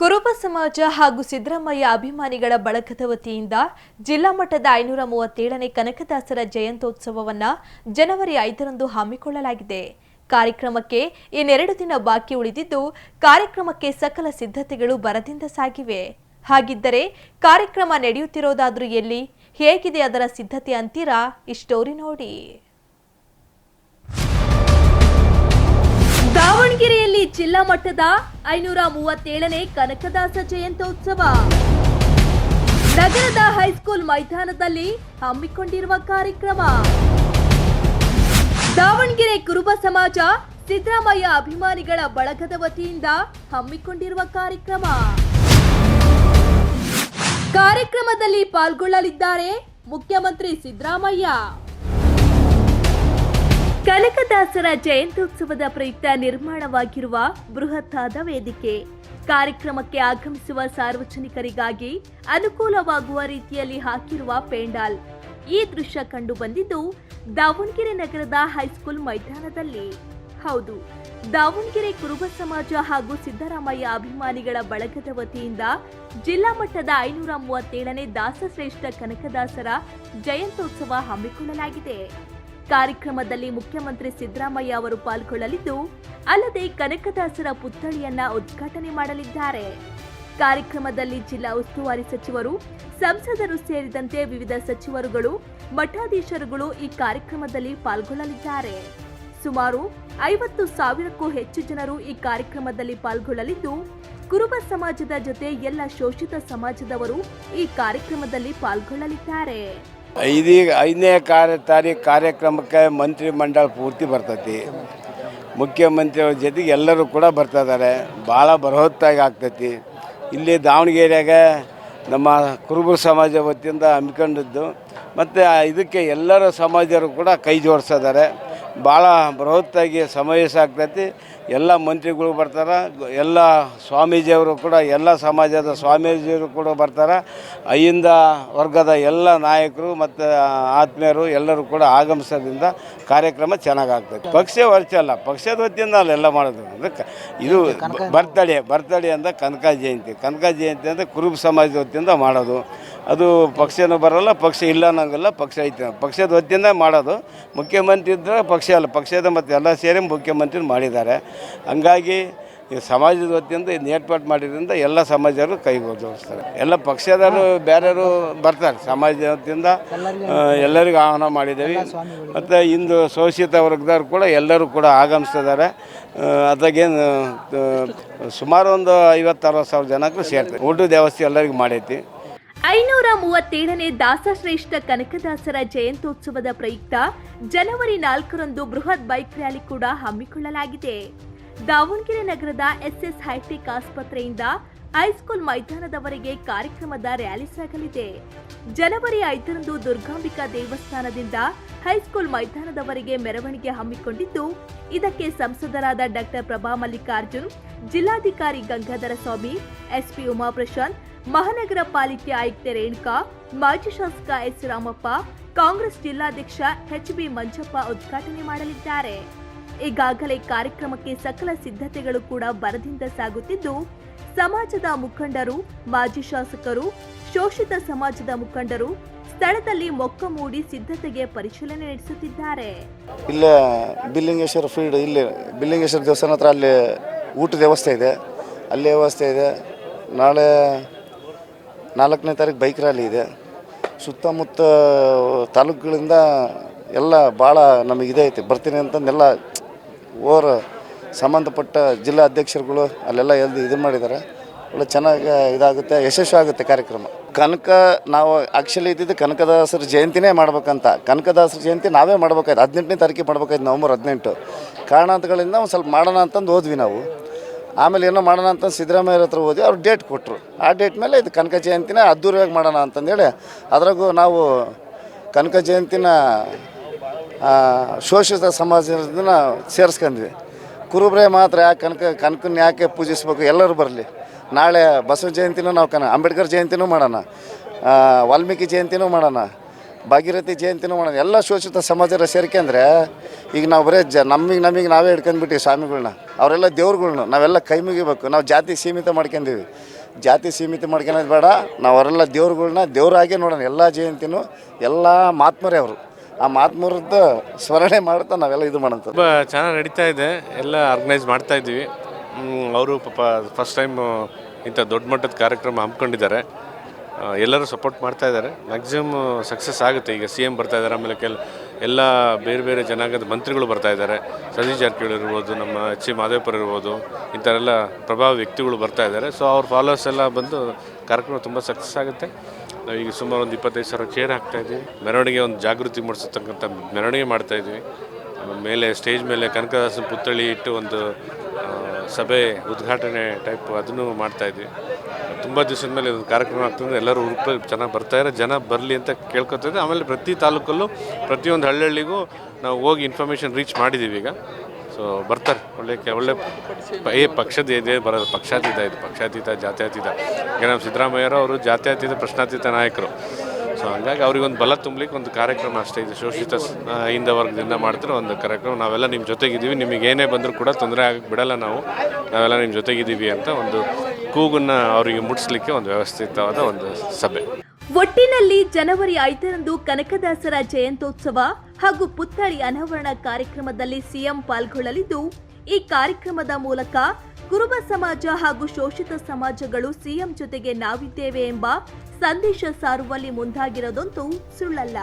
ಕುರುಬ ಸಮಾಜ ಹಾಗೂ ಸಿದ್ದರಾಮಯ್ಯ ಅಭಿಮಾನಿಗಳ ಬಳಗದ ವತಿಯಿಂದ ಜಿಲ್ಲಾ ಮಟ್ಟದ ಐನೂರ ಮೂವತ್ತೇಳನೇ ಕನಕದಾಸರ ಜಯಂತ್ಯೋತ್ಸವವನ್ನ ಜನವರಿ ಐದರಂದು ಹಮ್ಮಿಕೊಳ್ಳಲಾಗಿದೆ. ಕಾರ್ಯಕ್ರಮಕ್ಕೆ ಇನ್ನೆರಡು ದಿನ ಬಾಕಿ ಉಳಿದಿದ್ದು, ಕಾರ್ಯಕ್ರಮಕ್ಕೆ ಸಕಲ ಸಿದ್ಧತೆಗಳು ಬರದಿಂದ ಸಾಗಿವೆ. ಹಾಗಿದ್ದರೆ ಕಾರ್ಯಕ್ರಮ ನಡೆಯುತ್ತಿರೋದಾದ್ರೂ ಎಲ್ಲಿ? ಹೇಗಿದೆ ಅದರ ಸಿದ್ಧತೆ ಅಂತೀರಾ? ಈ ಸ್ಟೋರಿ ನೋಡಿ. ಜಿಲ್ಲಾ ಮಟ್ಟದ ಐನೂರ ಮೂವತ್ತೇಳನೇ ಕನಕದಾಸ ಜಯಂತ್ಯೋತ್ಸವ. ನಗರದ ಹೈಸ್ಕೂಲ್ ಮೈದಾನದಲ್ಲಿ ಹಮ್ಮಿಕೊಂಡಿರುವ ಕಾರ್ಯಕ್ರಮ. ದಾವಣಗೆರೆ ಕುರುಬ ಸಮಾಜ ಸಿದ್ದರಾಮಯ್ಯ ಅಭಿಮಾನಿಗಳ ಬಳಗದ ವತಿಯಿಂದ ಹಮ್ಮಿಕೊಂಡಿರುವ ಕಾರ್ಯಕ್ರಮ. ಕಾರ್ಯಕ್ರಮದಲ್ಲಿ ಪಾಲ್ಗೊಳ್ಳಲಿದ್ದಾರೆ ಮುಖ್ಯಮಂತ್ರಿ ಸಿದ್ದರಾಮಯ್ಯ. ಕನಕದಾಸರ ಜಯಂತ್ಯೋತ್ಸವದ ಪ್ರಯುಕ್ತ ನಿರ್ಮಾಣವಾಗಿರುವ ಬೃಹತ್ತಾದ ವೇದಿಕೆ. ಕಾರ್ಯಕ್ರಮಕ್ಕೆ ಆಗಮಿಸುವ ಸಾರ್ವಜನಿಕರಿಗಾಗಿ ಅನುಕೂಲವಾಗುವ ರೀತಿಯಲ್ಲಿ ಹಾಕಿರುವ ಪೆಂಡಾಲ್. ಈ ದೃಶ್ಯ ಕಂಡು ಬಂದಿದ್ದು ದಾವಣಗೆರೆ ನಗರದ ಹೈಸ್ಕೂಲ್ ಮೈದಾನದಲ್ಲಿ. ಹೌದು, ದಾವಣಗೆರೆ ಕುರುಬ ಸಮಾಜ ಹಾಗೂ ಸಿದ್ದರಾಮಯ್ಯ ಅಭಿಮಾನಿಗಳ ಬಳಗದ ವತಿಯಿಂದ ಜಿಲ್ಲಾ ಮಟ್ಟದ ಐನೂರ ಮೂವತ್ತೇಳನೇ ದಾಸಶ್ರೇಷ್ಠ ಕನಕದಾಸರ ಜಯಂತ್ಯೋತ್ಸವ ಹಮ್ಮಿಕೊಳ್ಳಲಾಗಿದೆ. ಕಾರ್ಯಕ್ರಮದಲ್ಲಿ ಮುಖ್ಯಮಂತ್ರಿ ಸಿದ್ದರಾಮಯ್ಯ ಅವರು ಪಾಲ್ಗೊಳ್ಳಲಿದ್ದು, ಅಲ್ಲದೆ ಕನಕದಾಸರ ಪುತ್ಥಳಿಯನ್ನ ಉದ್ಘಾಟನೆ ಮಾಡಲಿದ್ದಾರೆ. ಕಾರ್ಯಕ್ರಮದಲ್ಲಿ ಜಿಲ್ಲಾ ಉಸ್ತುವಾರಿ ಸಚಿವರು, ಸಂಸದರು ಸೇರಿದಂತೆ ವಿವಿಧ ಸಚಿವರುಗಳು, ಮಠಾಧೀಶರುಗಳು ಈ ಕಾರ್ಯಕ್ರಮದಲ್ಲಿ ಪಾಲ್ಗೊಳ್ಳಲಿದ್ದಾರೆ. ಸುಮಾರು ಐವತ್ತು ಸಾವಿರಕ್ಕೂ ಹೆಚ್ಚು ಜನರು ಈ ಕಾರ್ಯಕ್ರಮದಲ್ಲಿ ಪಾಲ್ಗೊಳ್ಳಲಿದ್ದು, ಕುರುಬ ಸಮಾಜದ ಜೊತೆ ಎಲ್ಲ ಶೋಷಿತ ಸಮಾಜದವರು ಈ ಕಾರ್ಯಕ್ರಮದಲ್ಲಿ ಪಾಲ್ಗೊಳ್ಳಲಿದ್ದಾರೆ. ಐದೀಗ ಐದನೇ ಕಾರ್ಯ ತಾರೀಕು ಕಾರ್ಯಕ್ರಮಕ್ಕೆ ಮಂತ್ರಿ ಮಂಡಳ ಪೂರ್ತಿ ಬರ್ತೈತಿ. ಮುಖ್ಯಮಂತ್ರಿಯವ್ರ ಜೊತೆಗೆ ಎಲ್ಲರೂ ಕೂಡ ಬರ್ತಾ ಇದ್ದಾರೆ. ಭಾಳ ಬರಹೊತ್ತಾಗಿ ಆಗ್ತೈತಿ. ಇಲ್ಲಿ ದಾವಣಗೆರೆಯಾಗ ನಮ್ಮ ಕುರುಬು ಸಮಾಜ ವತಿಯಿಂದ ಹಮ್ಮಿಕೊಂಡಿದ್ದು. ಮತ್ತು ಇದಕ್ಕೆ ಎಲ್ಲರ ಸಮಾಜರು ಕೂಡ ಕೈ ಜೋಡಿಸಿದ್ದಾರೆ ಭಾಳ ಬೃಹತ್ತಾಗಿ ಸಮಾವೇಶ ಆಗ್ತೈತಿ ಎಲ್ಲ ಮಂತ್ರಿಗಳು ಬರ್ತಾರೆ ಎಲ್ಲ ಸ್ವಾಮೀಜಿಯವರು ಕೂಡ ಎಲ್ಲ ಸಮಾಜದ ಸ್ವಾಮೀಜಿಯವರು ಕೂಡ ಬರ್ತಾರೆ. ಅಯ್ಯಿಂದ ವರ್ಗದ ಎಲ್ಲ ನಾಯಕರು ಮತ್ತು ಆತ್ಮೀಯರು ಎಲ್ಲರೂ ಕೂಡ ಆಗಮಿಸೋದ್ರಿಂದ ಕಾರ್ಯಕ್ರಮ ಚೆನ್ನಾಗಿ ಆಗ್ತೈತಿ ಪಕ್ಷ ವರ್ಷ ಅಲ್ಲ ಪಕ್ಷದ ವತಿಯಿಂದ ಅಲ್ಲೆಲ್ಲ ಮಾಡೋದು. ಅದಕ್ಕೆ ಇದು ಬರ್ತಡೇ ಬರ್ತಡೇ ಅಂತ ಕನಕ ಜಯಂತಿ. ಕನಕ ಜಯಂತಿ ಅಂದರೆ ಕುರುಬ ಸಮಾಜದ ವತಿಯಿಂದ ಮಾಡೋದು. ಅದು ಪಕ್ಷನೂ ಬರಲ್ಲ ಪಕ್ಷ ಇಲ್ಲ ಅನ್ನೋಂಗಿಲ್ಲ ಪಕ್ಷ ಐತೆ. ಪಕ್ಷದ ವತಿಯಿಂದ ಮಾಡೋದು. ಮುಖ್ಯಮಂತ್ರಿ ಇದ್ದರೆ ಪಕ್ಷ ಅಲ್ಲ ಪಕ್ಷದ ಮತ್ತು ಎಲ್ಲ ಸೇರಿ ಮುಖ್ಯಮಂತ್ರಿ ಮಾಡಿದ್ದಾರೆ. ಹಂಗಾಗಿ ಈ ಸಮಾಜದ ವತಿಯಿಂದ ಇದು ಏರ್ಪಾಟ್ ಮಾಡಿದ್ರಿಂದ ಎಲ್ಲ ಸಮಾಜರು ಕೈ ಜೋಡಿಸ್ತಾರೆ. ಎಲ್ಲ ಪಕ್ಷದವರು ಬೇರೆಯವರು ಬರ್ತಾರೆ. ಸಮಾಜದ ವತಿಯಿಂದ ಎಲ್ಲರಿಗೂ ಆಹ್ವಾನ ಮಾಡಿದ್ದೀವಿ. ಮತ್ತು ಇಂದು ಶೋಷಿತ ವರ್ಗದವ್ರು ಕೂಡ ಎಲ್ಲರೂ ಕೂಡ ಆಗಮಿಸ್ತಿದ್ದಾರೆ. ಅದಾಗೇನು ಸುಮಾರು ಒಂದು ಐವತ್ತು ಅರವತ್ತು ಸಾವಿರ ಜನಕ್ಕೂ ಸೇರ್ತಾರೆ. ಊಟದ ವ್ಯವಸ್ಥೆ ಎಲ್ಲರಿಗೂ ಮಾಡೈತಿ. ಐನೂರ ಮೂವತ್ತೇಳನೇ ದಾಸಶ್ರೇಷ್ಠ ಕನಕದಾಸರ ಜಯಂತ್ಯೋತ್ಸವದ ಪ್ರಯುಕ್ತ ಜನವರಿ ನಾಲ್ಕರಂದು ಬೃಹತ್ ಬೈಕ್ ರ್ಯಾಲಿ ಕೂಡ ಹಮ್ಮಿಕೊಳ್ಳಲಾಗಿದೆ. ದಾವಣಗೆರೆ ನಗರದ ಎಸ್ಎಸ್ ಹೈಟೆಕ್ ಆಸ್ಪತ್ರೆಯಿಂದ ಹೈಸ್ಕೂಲ್ ಮೈದಾನದವರೆಗೆ ಕಾರ್ಯಕ್ರಮದ ರ್ಯಾಲಿ ಸಾಗಲಿದೆ. ಜನವರಿ ಐದರಂದು ದುರ್ಗಾಂಬಿಕಾ ದೇವಸ್ಥಾನದಿಂದ ಹೈಸ್ಕೂಲ್ ಮೈದಾನದವರೆಗೆ ಮೆರವಣಿಗೆ ಹಮ್ಮಿಕೊಂಡಿದ್ದು, ಇದಕ್ಕೆ ಸಂಸದರಾದ ಡಾಕ್ಟರ್ ಪ್ರಭಾ ಮಲ್ಲಿಕಾರ್ಜುನ್, ಜಿಲ್ಲಾಧಿಕಾರಿ ಗಂಗಾಧರ ಸ್ವಾಮಿ, ಎಸ್ಪಿ ಉಮಾಪ್ರಶಾಂತ್ ಮಹಾನಗರ ಪಾಲಿಕೆ ಆಯುಕ್ತೆ ರೇಣುಕಾ, ಮಾಜಿ ಶಾಸಕ ಎಸ್ ರಾಮಪ್ಪ ಕಾಂಗ್ರೆಸ್ ಜಿಲ್ಲಾಧ್ಯಕ್ಷ ಎಚ್ ಬಿ ಮಂಜಪ್ಪ ಉದ್ಘಾಟನೆ ಮಾಡಲಿದ್ದಾರೆ. ಈಗಾಗಲೇ ಕಾರ್ಯಕ್ರಮಕ್ಕೆ ಸಕಲ ಸಿದ್ಧತೆಗಳು ಕೂಡ ಬರದಿಂದ ಸಾಗುತ್ತಿದ್ದು, ಸಮಾಜದ ಮುಖಂಡರು, ಮಾಜಿ ಶಾಸಕರು, ಶೋಷಿತ ಸಮಾಜದ ಮುಖಂಡರು ಸ್ಥಳದಲ್ಲಿ ಮೊಕ್ಕ ಮೂಡಿ ಸಿದ್ಧತೆಗೆ ಪರಿಶೀಲನೆ ನಡೆಸುತ್ತಿದ್ದಾರೆ. ಇಲ್ಲ ಬಿಲ್ಲಿಂಗೇಶ್ವರ ಫೀಲ್ಡ್ ಇಲ್ಲಿ ಬಿಲ್ಲಿಂಗೇಶ್ವರ ದೇವಸ್ಥಾನ ಹತ್ರ ಅಲ್ಲಿ ಊಟದ ವ್ಯವಸ್ಥೆ ಇದೆ. ಅಲ್ಲಿ ವ್ಯವಸ್ಥೆ ಇದೆ. ನಾಳೆ ನಾಲ್ಕನೇ ತಾರೀಕು ಬೈಕ್ ರ್ಯಾಲಿ ಇದೆ. ಸುತ್ತಮುತ್ತ ತಾಲೂಕುಗಳಿಂದ ಎಲ್ಲ ಭಾಳ ನಮಗೆ ಇದೇ ಐತಿ. ಬರ್ತೀನಿ ಅಂತಂದೆಲ್ಲ ಓರ್ ಸಂಬಂಧಪಟ್ಟ ಜಿಲ್ಲಾ ಅಧ್ಯಕ್ಷರುಗಳು ಅಲ್ಲೆಲ್ಲ ಎಲ್ಲಿ ಇದು ಮಾಡಿದ್ದಾರೆ. ಒಳ್ಳೆ ಚೆನ್ನಾಗಿ ಇದಾಗುತ್ತೆ, ಯಶಸ್ವಿ ಆಗುತ್ತೆ ಕಾರ್ಯಕ್ರಮ. ಕನಕ ನಾವು ಆ್ಯಕ್ಚುಲಿ ಇದ್ದಿದ್ದು ಕನಕದಾಸರ ಜಯಂತಿನೇ ಮಾಡ್ಬೇಕಂತ. ಕನಕದಾಸರ ಜಯಂತಿ ನಾವೇ ಮಾಡ್ಬೇಕಾಯ್ತು. ಹದಿನೆಂಟನೇ ತಾರೀಕಿಗೆ ಮಾಡ್ಬೇಕಾಯ್ತು ನವಂಬರ್ ಹದಿನೆಂಟು. ಕಾರಣಾಂತಗಳಿಂದ ಒಂದು ಸ್ವಲ್ಪ ಮಾಡೋಣ ಅಂತಂದು ಹೋದ್ವಿ ನಾವು. ಆಮೇಲೆ ಏನೋ ಮಾಡೋಣ ಅಂತ ಸಿದ್ದರಾಮಯ್ಯ ಹತ್ರ ಹೋದ್ವಿ, ಅವ್ರು ಡೇಟ್ ಕೊಟ್ಟರು ಆ ಡೇಟ್ ಮೇಲೆ ಇದು ಕನಕ ಜಯಂತಿನ ಅದ್ದೂರಿಯಾಗಿ ಮಾಡೋಣ ಅಂತಂದೇಳಿ ಅದ್ರಾಗೂ ನಾವು ಕನಕ ಜಯಂತಿನ ಶೋಷಿತ ಸಮಾಜದನ್ನ ಸೇರಿಸ್ಕೊಂಡ್ವಿ. ಕುರುಬ್ರೆ ಮಾತ್ರ ಯಾಕೆ ಕನಕ ಕನಕನ ಯಾಕೆ ಪೂಜಿಸ್ಬೇಕು? ಎಲ್ಲರೂ ಬರಲಿ. ನಾಳೆ ಬಸವ ಜಯಂತಿನೂ ನಾವು ಕನ, ಅಂಬೇಡ್ಕರ್ ಜಯಂತಿನೂ ಮಾಡೋಣ. ವಾಲ್ಮೀಕಿ ಜಯಂತಿನೂ ಮಾಡೋಣ. ಭಾಗೀರಥಿ ಜಯಂತಿನೂ ಮಾಡೋಣ ಎಲ್ಲ ಶೋಷಿತ ಸಮಾಜರ ಸೇರ್ಕೊಂಡ್ರೆ ಈಗ ನಾವು ಬರೇ ಜ ನಮಗೆ ನಮಗೆ ನಾವೇ ಹಿಡ್ಕೊಂಡ್ಬಿಟ್ಟಿವಿ ಸ್ವಾಮಿಗಳನ್ನ ಅವರೆಲ್ಲ ದೇವ್ರುಗಳ್ನ. ನಾವೆಲ್ಲ ಕೈ ಮುಗಿಬೇಕು. ನಾವು ಜಾತಿ ಸೀಮಿತ ಮಾಡ್ಕೊಂಡಿವಿ. ಜಾತಿ ಸೀಮಿತ ಮಾಡ್ಕೊಳೋದು ಬೇಡ. ನಾವು ಅವರೆಲ್ಲ ದೇವ್ರುಗಳ್ನ ದೇವರಾಗೇ ನೋಡೋಣ. ಎಲ್ಲ ಜಯಂತಿನೂ ಎಲ್ಲ ಮಹಾತ್ಮರೇ ಅವರು. ಆ ಮಹಾತ್ಮರದ್ದು ಸ್ಮರಣೆ ಮಾಡ್ತಾ ನಾವೆಲ್ಲ ಇದು ತುಂಬ ಚೆನ್ನಾಗಿ ನಡೀತಾ ಇದೆ. ಎಲ್ಲ ಆರ್ಗನೈಸ್ ಮಾಡ್ತಾ ಇದ್ದೀವಿ. ಅವರು ಪಾಪ ಫಸ್ಟ್ ಟೈಮ್ ಇಂಥ ದೊಡ್ಡ ಮಟ್ಟದ ಕಾರ್ಯಕ್ರಮ ಹಮ್ಮಿಕೊಂಡಿದ್ದಾರೆ. ಎಲ್ಲರೂ ಸಪೋರ್ಟ್ ಮಾಡ್ತಾ ಇದ್ದಾರೆ. ಮ್ಯಾಕ್ಸಿಮಮ್ ಸಕ್ಸಸ್ ಆಗುತ್ತೆ. ಈಗ ಸಿ ಎಂ ಬರ್ತಾ ಇದ್ದಾರೆ. ಆಮೇಲೆ ಕೆಲ, ಎಲ್ಲ ಬೇರೆ ಬೇರೆ ಜನಾಂಗದ ಮಂತ್ರಿಗಳು ಬರ್ತಾ ಇದ್ದಾರೆ. ಸತೀಶ್ ಜಾರಕಿಹೊಳಿ ಇರ್ಬೋದು, ನಮ್ಮ ಎಚ್ ಸಿ ಮಾದೇವಪುರ ಇರ್ಬೋದು ಇಂಥವೆಲ್ಲ ಪ್ರಭಾವ ವ್ಯಕ್ತಿಗಳು ಬರ್ತಾ ಇದ್ದಾರೆ. ಸೊ ಅವ್ರ ಫಾಲೋವರ್ಸ್ ಎಲ್ಲ ಬಂದು ಕಾರ್ಯಕ್ರಮ ತುಂಬ ಸಕ್ಸಸ್ ಆಗುತ್ತೆ. ನಾವು ಈಗ ಸುಮಾರು ಒಂದು ಇಪ್ಪತ್ತೈದು ಸಾವಿರ ಚೇರ್ ಹಾಕ್ತಾ ಇದ್ದೀವಿ. ಮೆರವಣಿಗೆ ಒಂದು ಜಾಗೃತಿ ಮೂಡಿಸತಕ್ಕಂಥ ಮೆರವಣಿಗೆ ಮಾಡ್ತಾ ಇದ್ದೀವಿ. ಮೇಲೆ ಸ್ಟೇಜ್ ಮೇಲೆ ಕನಕದಾಸನ ಪುತ್ಥಳಿ ಇಟ್ಟು ಒಂದು ಸಭೆ ಉದ್ಘಾಟನೆ ಟೈಪ್ ಅದನ್ನು ಮಾಡ್ತಾ ಇದ್ವಿ. ತುಂಬ ದಿವಸದ ಮೇಲೆ ಒಂದು ಕಾರ್ಯಕ್ರಮ ಆಗ್ತದೆ. ಎಲ್ಲರೂ ಉರುಪ ಚೆನ್ನಾಗಿ ಇರೋ ಜನ ಬರಲಿ ಅಂತ ಕೇಳ್ಕೊತಿದ್ದೆ ಆಮೇಲೆ ಪ್ರತಿ ತಾಲೂಕಲ್ಲೂ ಪ್ರತಿಯೊಂದು ಹಳ್ಳಿಗೂ ನಾವು ಹೋಗಿ ಇನ್ಫಾರ್ಮೇಷನ್ ರೀಚ್ ಮಾಡಿದ್ದೀವಿ ಈಗ. ಸೊ ಬರ್ತಾರೆ. ಒಳ್ಳೆ ಒಳ್ಳೆ ಏ ಪಕ್ಷದ ಇದೇ ಬರೋದು ಪಕ್ಷಾತೀತ ಇದು, ಪಕ್ಷಾತೀತ, ಜಾತ್ಯಾತೀತ. ಈಗ ನಮ್ಮ ಸಿದ್ದರಾಮಯ್ಯರು ಅವರು ಜಾತ್ಯತೀತ, ಪ್ರಶ್ನಾತೀತ ನಾಯಕರು. ಸೊ ಹಂಗಾಗಿ ಅವ್ರಿಗೊಂದು ಬಲ ತುಂಬಲಿಕ್ಕೆ ಒಂದು ಕಾರ್ಯಕ್ರಮ ಅಷ್ಟೇ ಇದು ಶೋಷಿತ ಹಿಂದ ವರ್ಗದಿಂದ ಮಾಡ್ತಿರೋ ಒಂದು ಕಾರ್ಯಕ್ರಮ. ನಾವೆಲ್ಲ ನಿಮ್ಮ ಜೊತೆಗಿದ್ದೀವಿ. ನಿಮಗೆ ಏನೇ ಬಂದರೂ ಕೂಡ ತೊಂದರೆ ಆಗಕ್ಕೆ ಬಿಡಲ್ಲ ನಾವು. ನಾವೆಲ್ಲ ನಿಮ್ಮ ಜೊತೆಗಿದ್ದೀವಿ ಅಂತ ಒಂದು ಕೂಗನ್ನು ಅವರಿಗೆ ಮುಟ್ಟಿಸ್ಲಿಕ್ಕೆ ಒಂದು ವ್ಯವಸ್ಥಿತವಾದ ಒಂದು ಸಭೆ. ಒಟ್ಟಿನಲ್ಲಿ ಜನವರಿ ಐದರಂದು ಕನಕದಾಸರ ಜಯಂತ್ಯೋತ್ಸವ ಹಾಗೂ ಪುತ್ಥಳಿ ಅನಾವರಣ ಕಾರ್ಯಕ್ರಮದಲ್ಲಿ ಸಿಎಂ ಪಾಲ್ಗೊಳ್ಳಲಿದ್ದು, ಈ ಕಾರ್ಯಕ್ರಮದ ಮೂಲಕ ಕುರುಬ ಸಮಾಜ ಹಾಗೂ ಶೋಷಿತ ಸಮಾಜಗಳು ಸಿಎಂ ಜೊತೆಗೆ ನಾವಿದ್ದೇವೆ ಎಂಬ ಸಂದೇಶ ಸಾರುವಲ್ಲಿ ಮುಂದಾಗಿರೋದಂತೂ ಸುಳ್ಳಲ್ಲ.